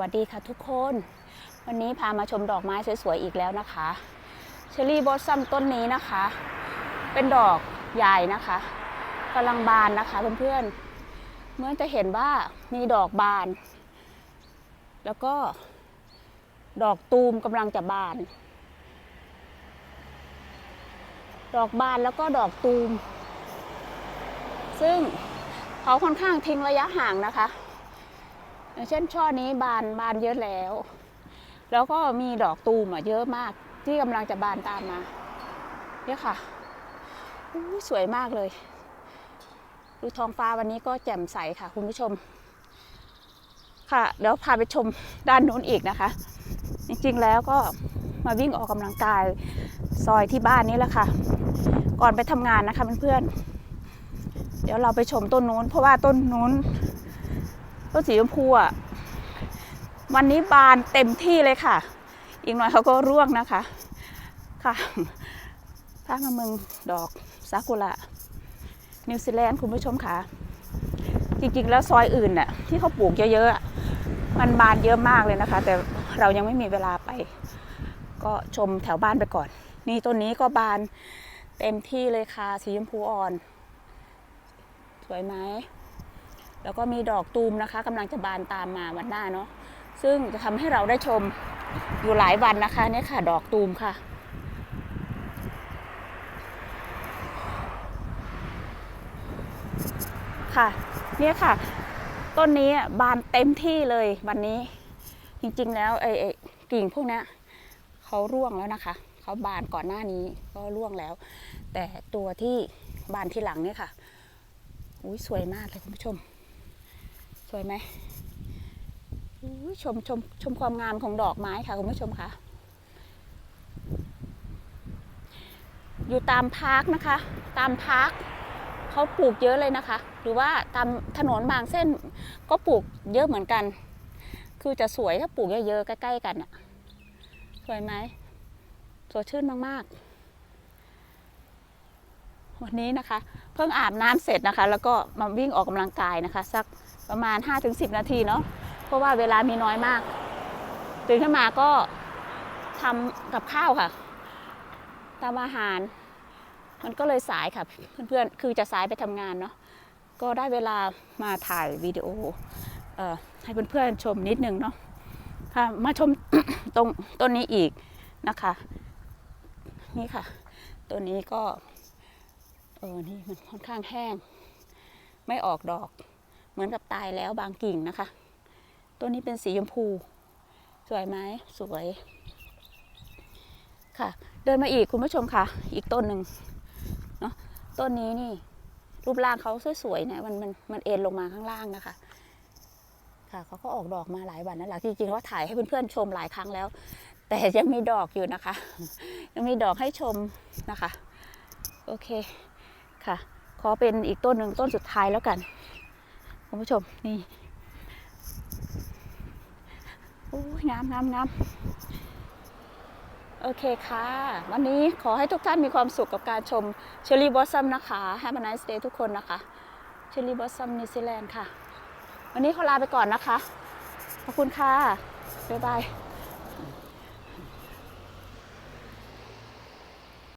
วัสดีค่ะทุกคน วันนี้พามาชมดอกไม้สวยๆอีกแล้วนะคะเชอรี่บอสซัมต้นนี้นะคะ เป็นดอกใหญ่นะคะกำลังบานนะคะเพื่อนๆเมื่อจะเห็นว่ามีดอกบาน แล้วก็ดอกตูมกำลังจะบาน ดอกบานแล้วก็ดอกตูม ซึ่งเขาค่อนข้างทิ้งระยะห่างนะคะ อย่างเช่นช่อนี้บานบานเยอะแล้ว แล้วก็มีดอกตูมอะเยอะมากที่กำลังจะบานตามมา เนี่ยค่ะสวยมากเลย ดูท้องฟ้าวันนี้ก็แจ่มใสค่ะ คุณผู้ชม ค่ะเดี๋ยวพาไปชมด้านนู้นอีกนะคะ จริงๆแล้วก็มาวิ่งออกกำลังกายซอยที่บ้านนี้แหละค่ะ ก่อนไปทำงานนะคะเพื่อนๆเดี๋ยวเราไปชมต้นนู้น เพราะว่าต้นนู้น ต้นสีชมพูอะวันนี้บานเต็มที่เลยค่ะ อีกหน่อยเขาก็ร่วงนะคะ ค่ะพามาเมืองดอกซากุระนิวซีแลนด์คุณผู้ชมค่ะ จริงๆ แล้วซอยอื่นน่ะที่เขาปลูกเยอะๆ มันบานเยอะมากเลยนะคะ แต่เรายังไม่มีเวลาไป ก็ชมแถวบ้านไปก่อน นี่ต้นนี้ก็บานเต็มที่เลยค่ะ สีชมพูอ่อน สวยไหม แล้วก็มีดอกตูมนะคะกำลังจะบานตามมาวันหน้าเนาะซึ่งจะทำให้เราได้ชมอยู่หลายวันนะคะเนี่ยค่ะ ดอกตูมค่ะ ค่ะ เนี่ยค่ะ ต้นนี้บานเต็มที่เลยวันนี้ จริงๆแล้วไอ้ไอ้กิ่งพวกนี้เขาร่วงแล้วนะคะเขาบานก่อนหน้านี้ก็ร่วงแล้ว แต่ตัวที่บานที่หลังเนี่ยค่ะอุ้ยสวยมากเลยคุณผู้ชม สวยไหมชมชมชมความงามของดอกไม้ค่ะคุณผู้ชมค่ะ อยู่ตามพาร์คนะคะ ตามพาร์คเขาปลูกเยอะเลยนะคะ หรือว่าตามถนนบางเส้นก็ปลูกเยอะเหมือนกัน คือจะสวยถ้าปลูกเยอะๆใกล้ๆกันอะสวยไหมสดชื่นมากๆ วันนี้นะคะ เพิ่งอาบน้ำเสร็จนะคะ แล้วก็มาวิ่งออกกำลังกายนะคะ สัก ประมาณ 5-10 นาทีเนาะเพราะว่าเวลามีน้อยมาก ตื่นขึ้นมาก็ทำกับข้าวค่ะทำอาหาร มันก็เลยสายค่ะเพื่อนๆ คือจะสายไปทำงานเนาะก็ได้เวลามาถ่ายวิดีโอออให้เพื่อนๆชมนิดนึงเนาะค่ะมาชมตรงต้นนี้อีกนะคะ นี่ค่ะตัวนี้ก็เออนี่มันค่อนข้างแห้ง ไม่ออกดอก เหมือนกับตายแล้วบางกิ่งนะคะ ตัวนี้เป็นสีชมพู สวยไหมสวยค่ะ เดินมาอีกคุณผู้ชมค่ะ อีกต้นหนึ่งเนาะต้นนี้นี่ รูปร่างเขาสวยๆเนี่ยมันมันมันเอ็นลงมาข้างล่างนะคะ ค่ะเขาก็ออกดอกมาหลายวันแล้วหลังจริงๆว่าถ่ายให้เพื่อนๆชมหลายครั้งแล้ว แต่ยังมีดอกอยู่นะคะ ยังมีดอกให้ชมนะคะ โอเคค่ะ ขอเป็นอีกต้นหนึ่งต้นสุดท้ายแล้วกัน คุณผู้ชมนี่โอ้ยงามงามงามโอเคค่ะ วันนี้ขอให้ทุกท่านมีความสุขกับการชมเชอรี่บอสซัมนะคะ Have a nice day ทุกคนนะคะเชอรี่บอสซัมนิวซีแลนด์ค่ะ วันนี้ขอลาไปก่อนนะคะ ขอบคุณค่ะ บ๊ายบาย